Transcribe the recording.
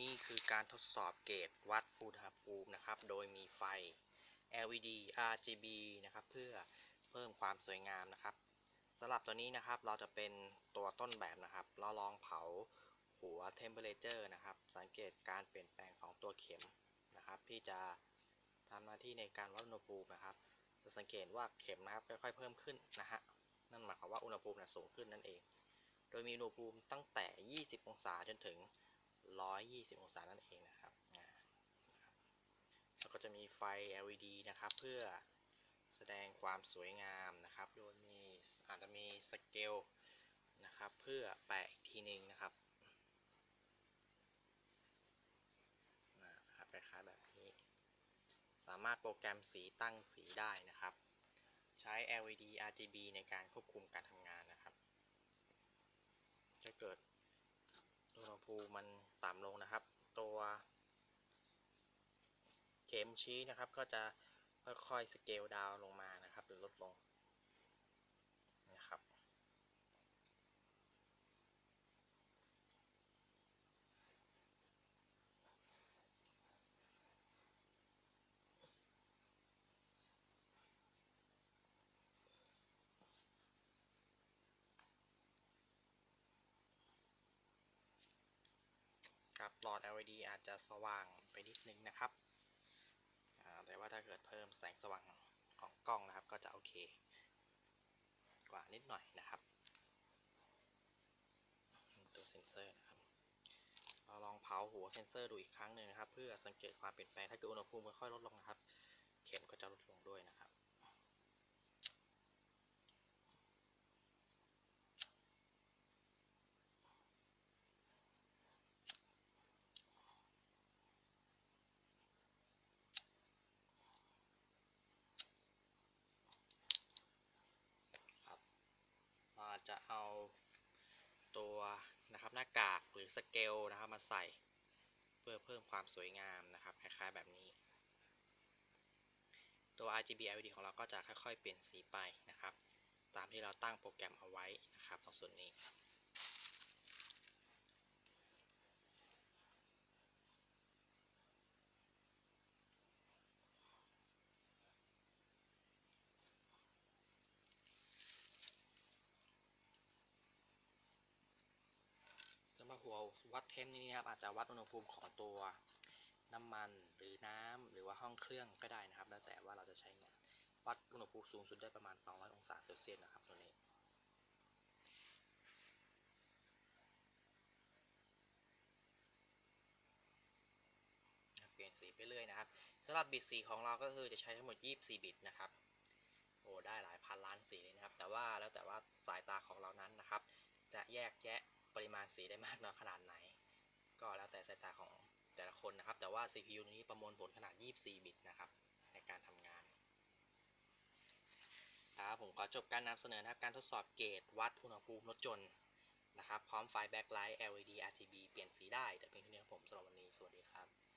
นี่คือการทดสอบเกจวัดอุณหภูมินะครับ โดยมีไฟ LED RGB นะครับ เพื่อเพิ่มความสวยงามนะครับสำหรับตัวนี้นะครับเราจะเป็นตัวต้นแบบนะครับ เราลองเผาหัว temperature นะครับ สังเกตการเปลี่ยนแปลงของตัวเข็มนะครับ ที่จะทำหน้าที่ในการวัดอุณหภูมินะครับ จะสังเกตว่าเข็มนะครับค่อยๆเพิ่มขึ้นนะฮะนั่นหมายความว่าอุณหภูมิสูงขึ้นนั่นเอง โดยมีอุณหภูมิตั้งแต่ 20 องศาจนถึง 120 องศานั่นเองนะครับแล้วก็จะมีไฟ LED นะครับ เพื่อแสดงความสวยงามนะครับ โดยมีอาจจะมีสเกลนะครับ เพื่อแปะอีกทีหนึงนะครับนะครับคล้ายๆแบบนี้ สามารถโปรแกรมสีตั้งสีได้นะครับ ใช้ LED RGB ในการควบคุมการทำงานนะครับถ้าเกิดอุณห ภูมันต่ำลงนะครับ ตัวเข็มชี้นะครับก็จะค่อยๆสเกลดาวลงมานะครับ หรือลดลงนะครับ ครับ หลอด LED อาจจะสว่างไปนิดนึงนะครับ แต่ว่าถ้าเกิดเพิ่มแสงสว่างของกล้องนะครับ ก็จะโอเค กว่านิดหน่อยนะครับ ตัวเซ็นเซอร์นะครับ เราลองเผาหัวเซ็นเซอร์ดูอีกครั้งหนึ่งนะครับ เพื่อสังเกตความเปลี่ยนแปลงถ้าเกิดอุณหภูมิค่อยๆลดลงนะครับ เข็มก็จะลดลงด้วยนะครับ ครับเราอา จะเอาตัวนะครับหน้ากากหรือสเกลนะครับมาใส่เพื่อเพิ่มความสวยงามนะครับคล้ายๆแบบนี้ ตัว RGB LED ของเราก็จะค่อยๆ เปลี่ยนสีไปนะครับ ตามที่เราตั้งโปรแกรมเอาไว้นะครับตรงส่วนนี้ สำหรับหัววัดเทมนี้นะครับอาจจะวัดอุณหภูมิของตัวน้ำมันหรือน้ำหรือว่าห้องเครื่องก็ได้นะครับ แล้วแต่ว่าเราจะใช้งานวัดอุณหภูมิสูงสุดได้ประมาณ 200 องศาเซลเซียสนะครับตัวนี้เปลี่ยนสีไปเรื่อยนะครับสำหรับบิตสีของเราก็คือจะใช้ทั้งหมด 24 บิตนะครับโอ้ได้หลายพันล้านสีเลยนะครับ แต่ว่าแล้วแต่ว่าสายตาของเรานั้นนะครับ จะแยกแยะปริมาณสีได้มากน้อยขนาดไหน ก็แล้วแต่สายตาของแต่ละคนนะครับ แต่ว่า CPU นี้ประมวลผลขนาด 24 บิตนะครับ ในการทำงานครับผมขอจบการนำเสนอนะครับ การทดสอบเกตวัดอุณหภูมิรถจนนะครับ พร้อมไฟแบ็คไลท์ LED RGB เปลี่ยนสีได้ แต่เพียงเท่านี้ครับผมสำหรับวันนี้ สวัสดีครับ